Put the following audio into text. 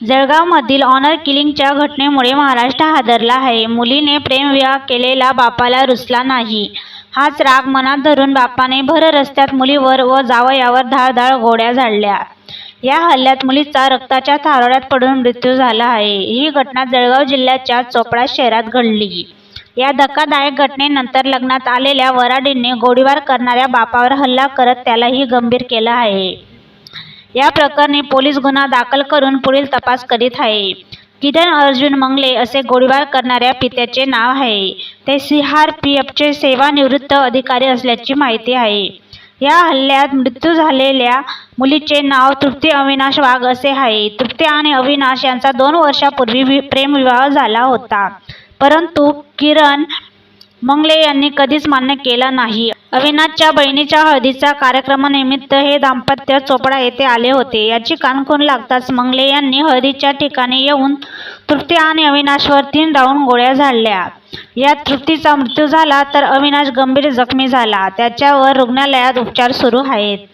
जळगावमधील honour किलिंगच्या घटनेमुळे महाराष्ट्र हादरला आहे. मुलीने प्रेमविवाह केलेला बापाला रुचला नाही. हाच राग मनात धरून बापाने भर रस्त्यात मुलीवर व जावयावर धारदार गोड्या झाडल्या. या हल्ल्यात मुलीचा रक्ताच्या थारोळ्यात पडून मृत्यू झाला आहे. ही घटना जळगाव जिल्ह्याच्या चोपडा शहरात घडली. या धक्कादायक घटनेनंतर लग्नात आलेल्या वराडींनी गोळीबार करणाऱ्या बापावर हल्ला करत त्यालाही गंभीर केलं आहे. या प्रकरणी पोलीस गुन्हा दाखल करून पुढील तपास करीत आहे. किरण अर्जुन मंगले असे गोळीबार करणाऱ्या पित्याचे नाव आहे. ते सीआरपीएफचे सेवानिवृत्त अधिकारी असल्याची माहिती आहे. या हल्ल्यात मृत्यू झालेल्या मुलीचे नाव तृप्ती अविनाश वाघ असे आहे. तृप्ती आणि अविनाश यांचा दोन वर्षापूर्वी प्रेमविवाह झाला होता. परंतु किरण मंगले यांनी कधीच मान्य केलं नाही. अविनाशच्या बहिणीच्या हळदीच्या कार्यक्रमानिमित्त हे दाम्पत्य चोपडा येथे आले होते. याची कानखून लागताच मंगले यांनी हळदीच्या ठिकाणी येऊन तृप्ती आणि अविनाशवर तीन राऊंड गोळ्या झाडल्या. यात तृप्तीचा मृत्यू झाला तर अविनाश गंभीर जखमी झाला. त्याच्यावर रुग्णालयात उपचार सुरू आहेत.